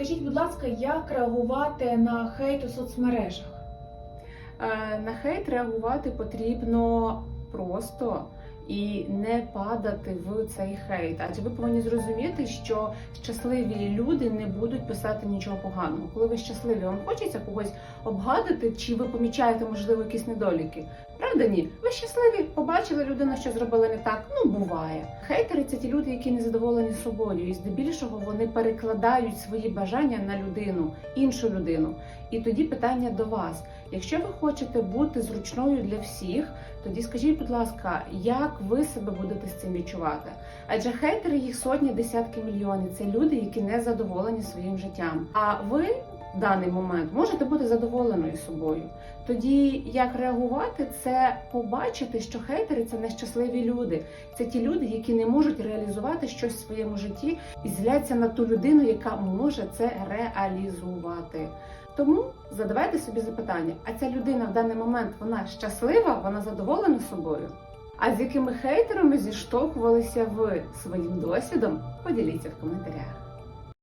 Скажіть, будь ласка, як реагувати на хейт у соцмережах? Е, На хейт реагувати потрібно просто і не падати в цей хейт. Адже ви повинні зрозуміти, що щасливі люди не будуть писати нічого поганого. Коли ви щасливі, вам хочеться когось обгадити, чи ви помічаєте, можливо, якісь недоліки. Правда, ні? Ви щасливі, побачили людину, що зробила не так. Ну буває. Хейтери це ті люди, які не задоволені собою, і здебільшого вони перекладають свої бажання на людину, іншу людину. І тоді питання до вас: якщо ви хочете бути зручною для всіх, тоді скажіть, будь ласка, як ви себе будете з цим відчувати? Адже хейтери їх сотні, десятки мільйонів. Це люди, які не задоволені своїм життям. А ви в даний момент можете бути задоволеною собою. Тоді як реагувати, це побачити, що хейтери це нещасливі люди. Це ті люди, які не можуть реалізувати щось в своєму житті і зляться на ту людину, яка може це реалізувати. Тому задавайте собі запитання: а ця людина в даний момент вона щаслива, вона задоволена собою? А з якими хейтерами зіштовхувалися ви своїм досвідом? Поділіться в коментарях.